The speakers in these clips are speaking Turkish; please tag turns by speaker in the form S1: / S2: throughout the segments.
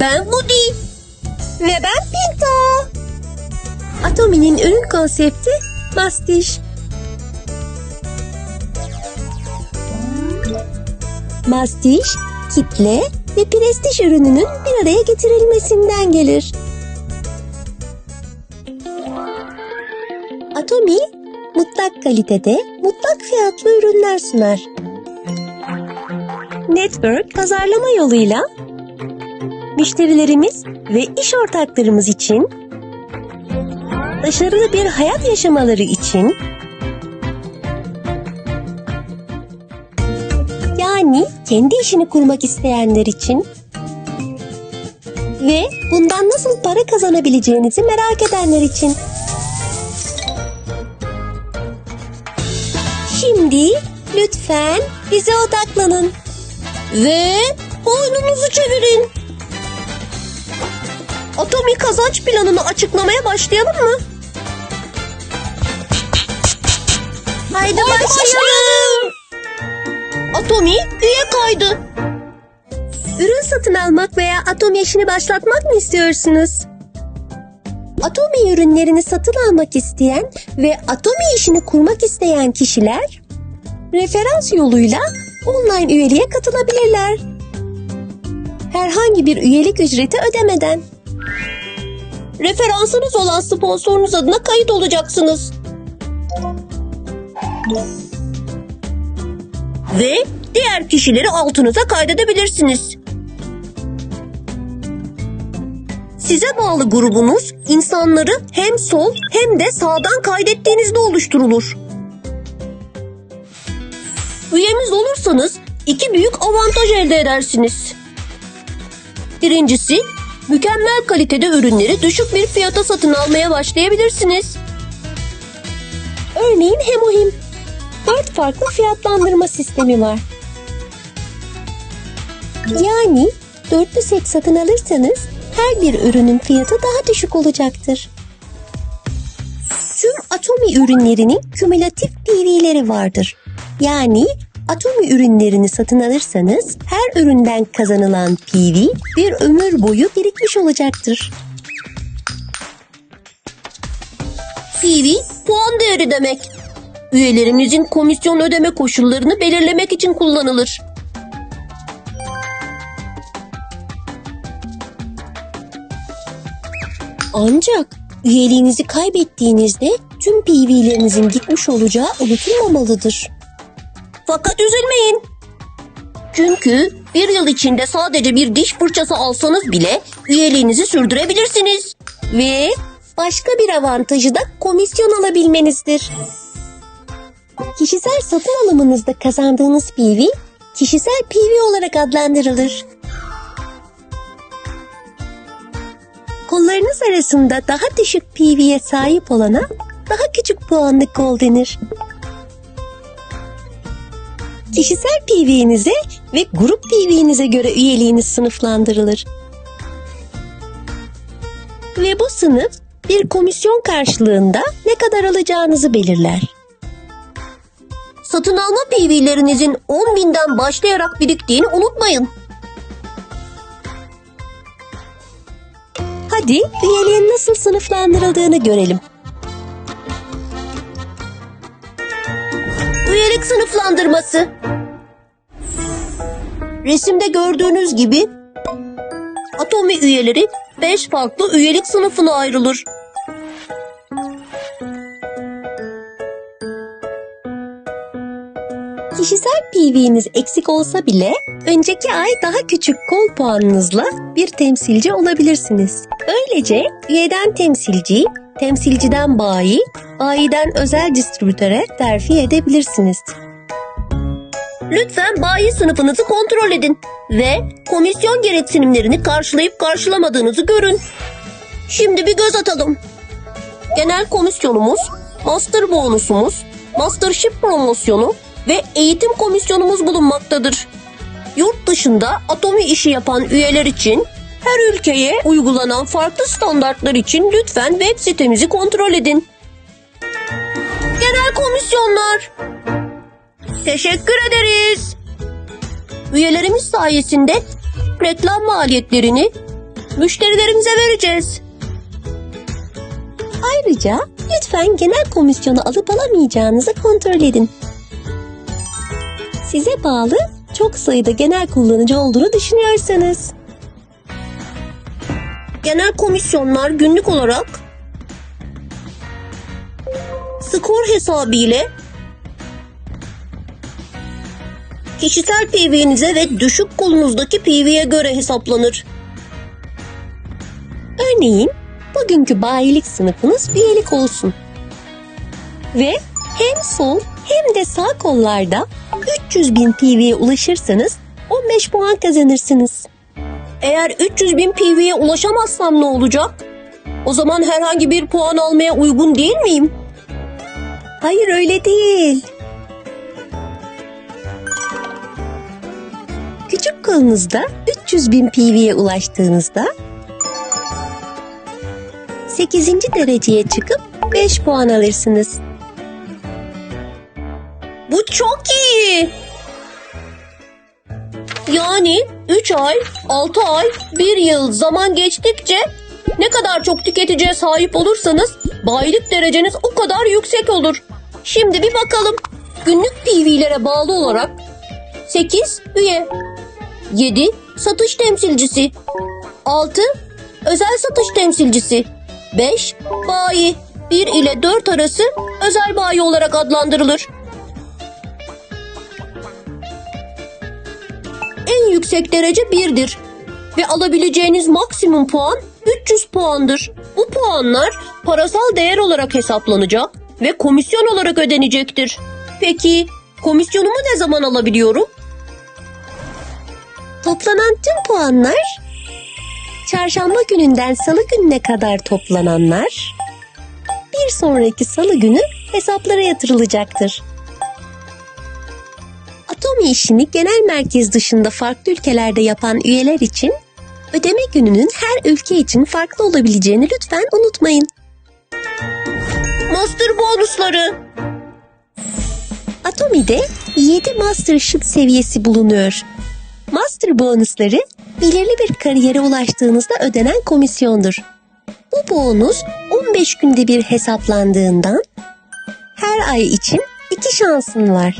S1: Ben Woody. Ve ben Pinto. Atomi'nin ürün konsepti Mastiş. Mastiş, kitle ve prestij ürününün bir araya getirilmesinden gelir. Atomi, mutlak kalitede, mutlak fiyatlı ürünler sunar. Network pazarlama yoluyla müşterilerimiz ve iş ortaklarımız için başarılı bir hayat yaşamaları için yani kendi işini kurmak isteyenler için ve bundan nasıl para kazanabileceğinizi merak edenler için. Şimdi lütfen bize odaklanın ve oyununuzu çevirin. Atomi kazanç planını açıklamaya başlayalım mı? Haydi, başlayalım. Atomi üye kaydı. Ürün satın almak veya Atomi işini başlatmak mı istiyorsunuz? Atomi ürünlerini satın almak isteyen ve Atomi işini kurmak isteyen kişiler referans yoluyla online üyeliğe katılabilirler. Herhangi bir üyelik ücreti ödemeden. Referansınız olan sponsorunuz adına kayıt olacaksınız. Ve diğer kişileri altınıza kaydedebilirsiniz. Size bağlı grubunuz insanları hem sol hem de sağdan kaydettiğinizde oluşturulur. Üyemiz olursanız iki büyük avantaj elde edersiniz. Birincisi, mükemmel kalitede ürünleri düşük bir fiyata satın almaya başlayabilirsiniz. Örneğin Hemohim. Dört farklı fiyatlandırma sistemi var. Yani dörtlü set satın alırsanız her bir ürünün fiyatı daha düşük olacaktır. Tüm Atomi ürünlerinin kümülatif PV'leri vardır. Yani Atomi ürünlerini satın alırsanız her üründen kazanılan PV bir ömür boyu birikmiş olacaktır. PV puan değeri demek. Üyelerimizin komisyon ödeme koşullarını belirlemek için kullanılır. Ancak üyeliğinizi kaybettiğinizde tüm PV'lerinizin gitmiş olacağı unutulmamalıdır. Fakat üzülmeyin. Çünkü bir yıl içinde sadece bir diş fırçası alsanız bile üyeliğinizi sürdürebilirsiniz. Ve başka bir avantajı da komisyon alabilmenizdir. Kişisel satın alımınızda kazandığınız PV, kişisel PV olarak adlandırılır. Kollarınız arasında daha düşük PV'ye sahip olana daha küçük puanlı kol denir. Kişisel PV'nize ve grup PV'nize göre üyeliğiniz sınıflandırılır. Ve bu sınıf bir komisyon karşılığında ne kadar alacağınızı belirler. Satın alma PV'lerinizin 10 binden başlayarak biriktiğini unutmayın. Hadi üyeliğin nasıl sınıflandırıldığını görelim. Üyelik sınıflandırması. Resimde gördüğünüz gibi Atomi üyeleri 5 farklı üyelik sınıfına ayrılır. Kişisel PV'niz eksik olsa bile önceki ay daha küçük kol puanınızla bir temsilci olabilirsiniz. Böylece üyeden temsilci, temsilciden bayi, bayiden özel distribütöre terfi edebilirsiniz. Lütfen bayi sınıfınızı kontrol edin ve komisyon gereksinimlerini karşılayıp karşılamadığınızı görün. Şimdi bir göz atalım. Genel komisyonumuz, master bonusumuz, mastership promosyonu ve eğitim komisyonumuz bulunmaktadır. Yurt dışında atomi işi yapan üyeler için her ülkeye uygulanan farklı standartlar için lütfen web sitemizi kontrol edin. Komisyonlar. Teşekkür ederiz. Üyelerimiz sayesinde reklam maliyetlerini
S2: Müşterilerimize vereceğiz. Ayrıca lütfen genel komisyonu alıp alamayacağınızı kontrol edin. Size bağlı çok sayıda genel kullanıcı olduğunu düşünüyorsanız. Genel komisyonlar günlük olarak skor hesabı ile kişisel PV'nize ve düşük kolunuzdaki PV'ye göre hesaplanır. Örneğin bugünkü bayilik sınıfınız üyelik olsun. Ve hem sol hem de sağ kollarda 300 bin PV'ye ulaşırsanız 15 puan kazanırsınız. Eğer 300 bin PV'ye ulaşamazsam ne olacak? O zaman herhangi bir puan almaya uygun değil miyim? Hayır öyle değil. Küçük kolunuzda 300 bin PV'ye ulaştığınızda 8. dereceye çıkıp 5 puan alırsınız. Bu çok iyi. Yani 3 ay, 6 ay, 1 yıl zaman geçtikçe ne kadar çok tüketiciye sahip olursanız bayilik dereceniz o kadar yüksek olur. Şimdi bir bakalım. Günlük PV'lere bağlı olarak 8 üye, 7 satış temsilcisi, 6 özel satış temsilcisi, 5 bayi, 1 ile 4 arası özel bayi olarak adlandırılır. En yüksek derece 1'dir ve alabileceğiniz maksimum puan 300 puandır. Bu puanlar parasal değer olarak hesaplanacak ve komisyon olarak ödenecektir. Peki komisyonumu ne zaman alabiliyorum? Toplanan tüm puanlar çarşamba gününden salı gününe kadar toplananlar bir sonraki salı günü hesaplara yatırılacaktır. Atomi işini genel merkez dışında farklı ülkelerde yapan üyeler için ödeme gününün her ülke için farklı olabileceğini lütfen unutmayın. Master bonusları Atomi'de 7 Mastership seviyesi bulunuyor. Master bonusları belirli bir kariyere ulaştığınızda ödenen komisyondur. Bu bonus 15 günde bir hesaplandığından her ay için iki şansın var.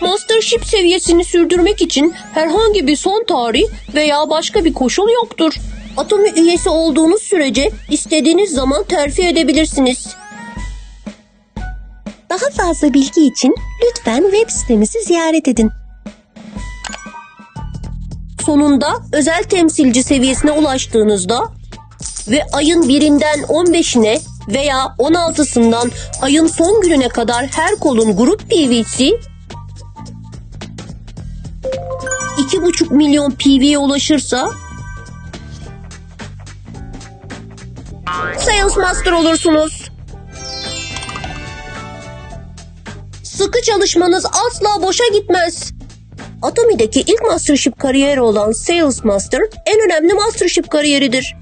S2: Mastership seviyesini sürdürmek için herhangi bir son tarih veya başka bir koşul yoktur. Atomi üyesi olduğunuz sürece istediğiniz zaman terfi edebilirsiniz. Daha fazla bilgi için lütfen web sitemizi ziyaret edin. Sonunda özel temsilci seviyesine ulaştığınızda ve ayın birinden 15'ine veya 16'sından ayın son gününe kadar her kolun grup PV'si 2,5 milyon PV'ye ulaşırsa Sales Master olursunuz. Sıkı çalışmanız asla boşa gitmez. Atomi'deki ilk Mastership kariyeri olan Sales Master en önemli Mastership kariyeridir.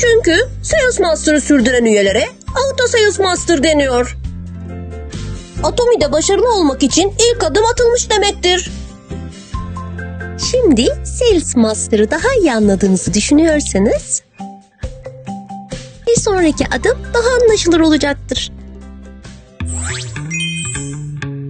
S2: Çünkü Sales Master'ı sürdüren üyelere Auto Sales Master deniyor. Atomi'de başarılı olmak için ilk adım atılmış demektir. Şimdi Sales Master'ı daha iyi anladığınızı düşünüyorsanız sonraki adım daha anlaşılır olacaktır.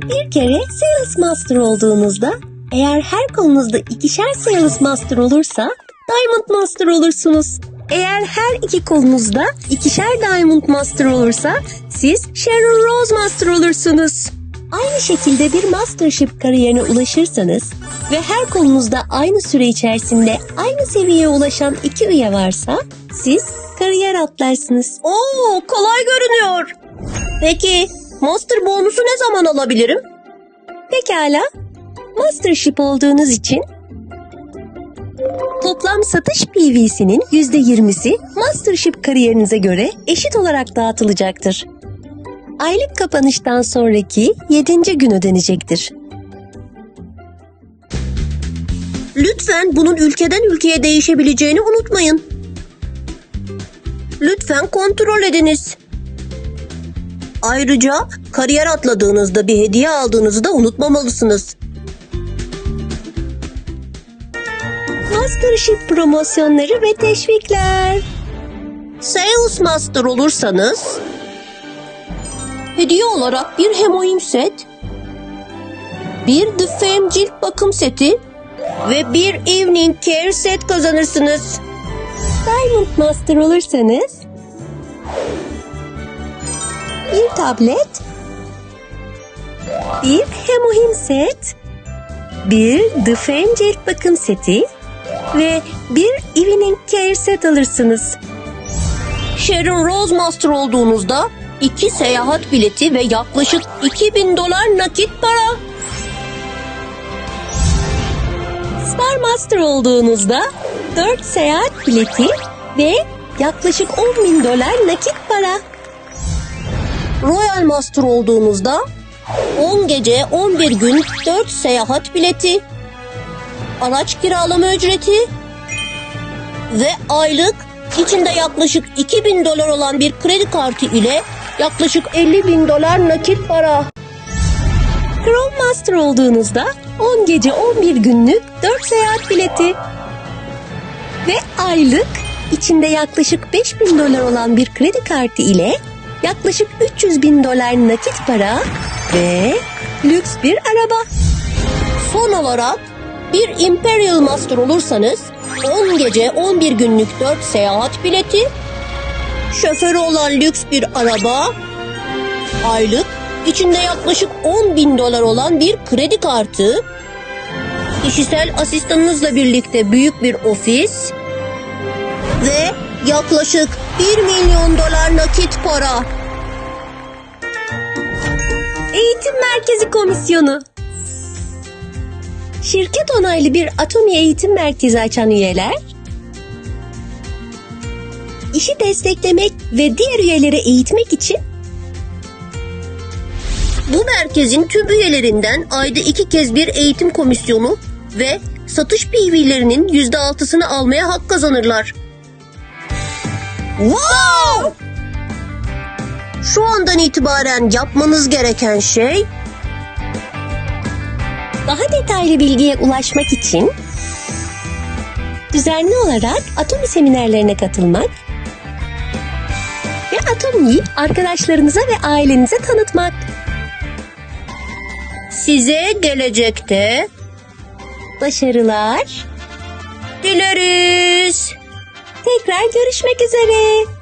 S2: Bir kere Sales Master olduğunuzda eğer her kolunuzda ikişer Sales Master olursa Diamond Master olursunuz. Eğer her iki kolunuzda ikişer Diamond Master olursa siz Sharon Rose Master olursunuz. Aynı şekilde bir Mastership kariyerine ulaşırsanız ve her kolunuzda aynı süre içerisinde aynı seviyeye ulaşan iki üye varsa siz kariyer atlarsınız. Oo kolay görünüyor. Peki Master bonusu ne zaman alabilirim? Pekala. Mastership olduğunuz için Toplam satış PV'sinin %20'si Mastership kariyerinize göre eşit olarak dağıtılacaktır. Aylık kapanıştan sonraki 7. gün ödenecektir. Lütfen bunun ülkeden ülkeye değişebileceğini unutmayın. Lütfen kontrol ediniz. Ayrıca kariyer atladığınızda bir hediye aldığınızı da unutmamalısınız.
S1: Mastership promosyonları ve teşvikler.
S2: Sales Master olursanız hediye olarak bir hemoim set, bir The Fame cilt bakım seti ve bir Evening Care set kazanırsınız.
S1: Diamond Master olursanız bir tablet, bir hemohim set, bir The Fame cilt bakım seti ve bir Evening Care set alırsınız.
S2: Sharon Rose Master olduğunuzda iki seyahat bileti ve yaklaşık 2000 dolar nakit para.
S1: Star Master olduğunuzda 4 seyahat bileti ve yaklaşık 10 bin dolar nakit para.
S2: Royal Master olduğunuzda 10 gece 11 gün 4 seyahat bileti, araç kiralama ücreti ve aylık içinde yaklaşık 2000 dolar olan bir kredi kartı ile yaklaşık 50 bin dolar nakit para.
S1: Chrome Master olduğunuzda 10 gece 11 günlük 4 seyahat bileti ve aylık içinde yaklaşık 5000 dolar olan bir kredi kartı ile yaklaşık 300 bin dolar nakit para ve lüks bir araba.
S2: Son olarak bir Imperial Master olursanız 10 gece 11 günlük 4 seyahat bileti, şoförü olan lüks bir araba, aylık içinde yaklaşık 10 bin dolar olan bir kredi kartı, kişisel asistanınızla birlikte büyük bir ofis ve yaklaşık 1 milyon dolar nakit para.
S1: Eğitim Merkezi Komisyonu Şirket onaylı bir Atomi Eğitim Merkezi açan üyeler işi desteklemek ve diğer üyeleri eğitmek için
S2: Bu merkezin tüm üyelerinden ayda iki kez bir eğitim komisyonu ve satış PV'lerinin yüzde altısını almaya hak kazanırlar. Wow! Şu andan itibaren yapmanız gereken şey
S1: daha detaylı bilgiye ulaşmak için düzenli olarak Atomi seminerlerine katılmak ve Atomi'yi arkadaşlarınıza ve ailenize tanıtmak.
S2: size gelecekte
S1: Başarılar.
S2: dileriz.
S1: Tekrar görüşmek üzere.